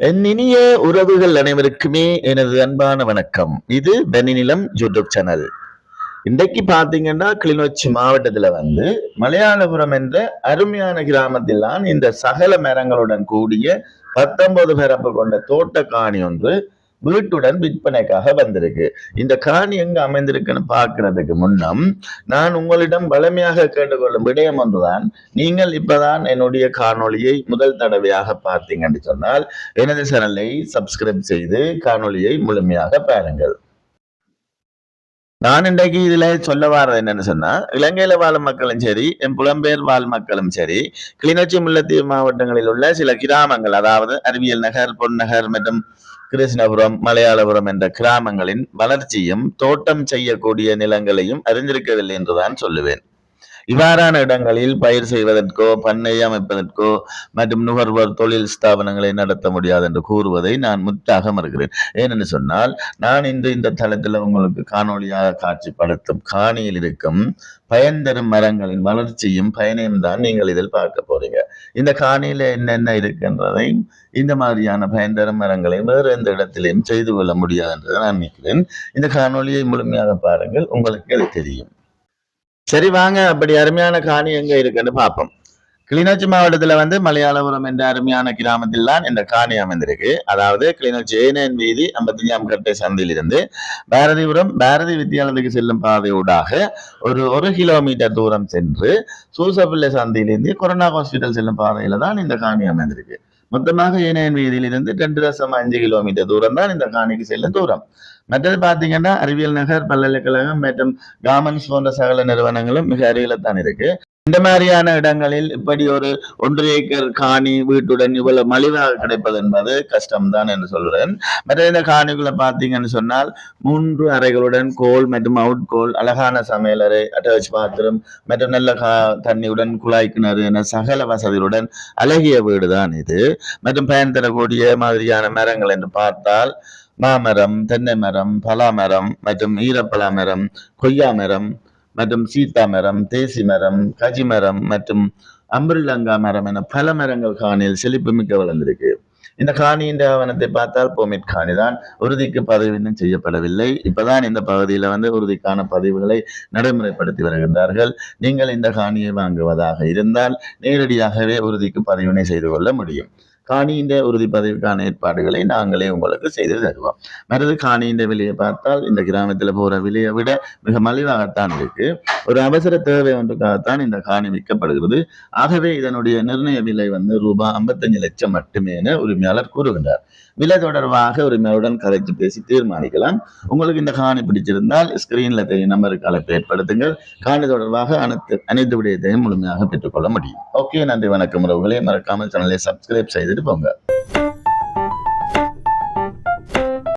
என் இனிய உறவுகள் அனைவருக்குமே எனது அன்பான வணக்கம். இது பெனிநிலம் யூடியூப் சேனல். இன்றைக்கு பார்த்தீங்கன்னா கிளிநொச்சி மாவட்டத்தில் வந்து மலையாளபுரம் என்ற அருமையான கிராமத்தில் தான் இந்த சகல மரங்களுடன் கூடிய பத்தொன்பது பிறப்பு கொண்ட தோட்ட காணி ஒன்று வீட்டுடன் விற்பனைக்காக வந்திருக்கு. இந்த காணி எங்க அமைந்திருக்குன்னு பார்க்கிறதுக்கு முன்னம் நான் உங்களிடம் வளமையாக கேட்டுக்கொள்ளும் விடயம் ஒன்றுதான். நீங்கள் இப்பதான் என்னுடைய காணொலியை முதல் தடவையாக பார்த்தீங்கன்னு சொன்னால் எனது சேனலை சப்ஸ்கிரைப் செய்து காணொலியை முழுமையாக பாருங்கள். நான் இன்றைக்கு இதுல சொல்ல வர்றது என்னன்னு சொன்னா இலங்கையில வாழும் மக்களும் சரி என் புலம்பெயர் வாழ் மக்களும் சரி கிளிநொச்சி முல்லைத்தீவு மாவட்டங்களில் உள்ள சில கிராமங்கள் அதாவது அறிவியல் நகர் பொன்னகர் மற்றும் கிருஷ்ணபுரம் மலையாளபுரம் என்ற கிராமங்களின் வளர்ச்சியும் தோட்டம் செய்யக்கூடிய நிலங்களையும் அறிந்திருக்கவில்லை என்றுதான் சொல்லுவேன். இவ்வாறான இடங்களில் பயிர் செய்வதற்கோ பண்ணை அமைப்பதற்கோ மற்றும் நுகர்வோர் தொழில் ஸ்தாபனங்களை நடத்த முடியாது என்று கூறுவதை நான் முற்றாக மறுக்கிறேன். ஏனென்று சொன்னால் நான் இன்று இந்த தளத்தில் உங்களுக்கு காணொளியாக காட்சிப்படுத்தும் காணியில் இருக்கும் பயன் தரும் மரங்களின் வளர்ச்சியும் பயனையும் தான் நீங்கள் இதில் பார்க்க போறீங்க. இந்த காணியில என்னென்ன இருக்கின்றதை இந்த மாதிரியான பயன் தரும் மரங்களை வேறு எந்த இடத்திலையும் செய்து கொள்ள முடியாது என்று நான் நினைக்கிறேன். இந்த காணொளியை முழுமையாக பாருங்கள் உங்களுக்கு அது தெரியும். சரி வாங்க. அப்படி அருமையான காணி எங்க இருக்குன்னு பார்ப்போம். கிளிநொச்சி மாவட்டத்துல வந்து மலையாளபுரம் என்ற அருமையான கிராமத்தில் தான் இந்த காணி அமைந்திருக்கு. அதாவது கிளிநொச்சி ஏனேன் வீதி ஐம்பத்தஞ்சாம் கட்டை சந்திலிருந்து பாரதிபுரம் பாரதி வித்தியாலயத்துக்கு செல்லும் பாதையூடாக ஒரு ஒரு கிலோமீட்டர் தூரம் சென்று சூசப்பிள்ளை சந்தியிலிருந்து கொரோனா ஹாஸ்பிட்டல் செல்லும் பாதையில தான் இந்த காணி அமைந்திருக்கு. மொத்தமாக ஏனையன் வீதியிலிருந்து ரெண்டு தசம் அஞ்சு கிலோமீட்டர் தூரம் தான் இந்த காணிக்கு செல்லும் தூரம். மற்றது பாத்தீங்கன்னா அறிவியல் நகர் பல்கலைக்கழகம் மற்றும் காமன்ஸ் போன்ற சகல நிறுவனங்களும் மிக அருகில தான் இருக்கு. இந்த மாதிரியான இடங்களில் இப்படி ஒரு ஒன்று ஏக்கர் காணி வீட்டுடன் இவ்வளவு மலிவாக கிடைப்பது என்பது கஷ்டம்தான் என்று சொல்றேன். மற்ற இந்த காணிக்குள்ள பார்த்தீங்கன்னு சொன்னால் மூன்று அறைகளுடன் கோல் மற்றும் அவுட் கோல் அழகான சமையலறை அட்டாச் பாத்ரூம் மற்றும் நல்ல கா தண்ணியுடன் குழாய் கிணறு என சகல வசதியுடன் அழகிய வீடு தான் இது. மற்றும் பயன் தரக்கூடிய மாதிரியான மரங்கள் என்று பார்த்தால் மாமரம் தென்னை மரம் பலா மரம் மற்றும் ஈரப்பலா மரம் கொய்யா மரம் மற்றும் சீத்தா மரம் தேசி மரம் கஜி மரம் மற்றும் அம்பிரிலங்கா மரம் என பல மரங்கள் காணியில் செழிப்புமிக்க வளர்ந்திருக்கு. இந்த காணியின் ஆவணத்தை பார்த்தால் போமிட் காணி தான். உறுதிக்கு பதிவு இன்னும் செய்யப்படவில்லை. இப்பதான் இந்த பகுதியில் வந்து உறுதிக்கான பதிவுகளை நடைமுறைப்படுத்தி வருகின்றார்கள். நீங்கள் இந்த காணியை வாங்குவதாக இருந்தால் நேரடியாகவே உறுதிக்கு பதிவினை செய்து கொள்ள முடியும். காணியின் உறுதிப்பதிவுக்கான ஏற்பாடுகளை நாங்களே உங்களுக்கு செய்து தருவோம். மற்றது காணியின் விலையை பார்த்தால் இந்த கிராமத்தில் போகிற விலையை விட மிக மலிவாகத்தான் இருக்கு. ஒரு அவசர தேவை ஒன்றுக்காகத்தான் இந்த காணி விற்கப்படுகிறது. ஆகவே இதனுடைய நிர்ணய விலை வந்து ரூபாய் ஐம்பத்தஞ்சு லட்சம் மட்டுமே என உரிமையாளர் கூறுகின்றார். விலை தொடர்பாக உரிமையாளருடன் கதைச்சு பேசி தீர்மானிக்கலாம். உங்களுக்கு இந்த காணி பிடிச்சிருந்தால் ஸ்கிரீன்ல தெரியும் நம்பருக்கு அழைப்பு ஏற்படுத்துங்கள். காணி தொடர்பாக அனைத்து அனைத்து விடயத்தையும் முழுமையாக பெற்றுக்கொள்ள முடியும். ஓகே நன்றி வணக்கம் உறவுகளே. மறக்காமல் சேனலை சப்ஸ்கிரைப் செய்து போங்க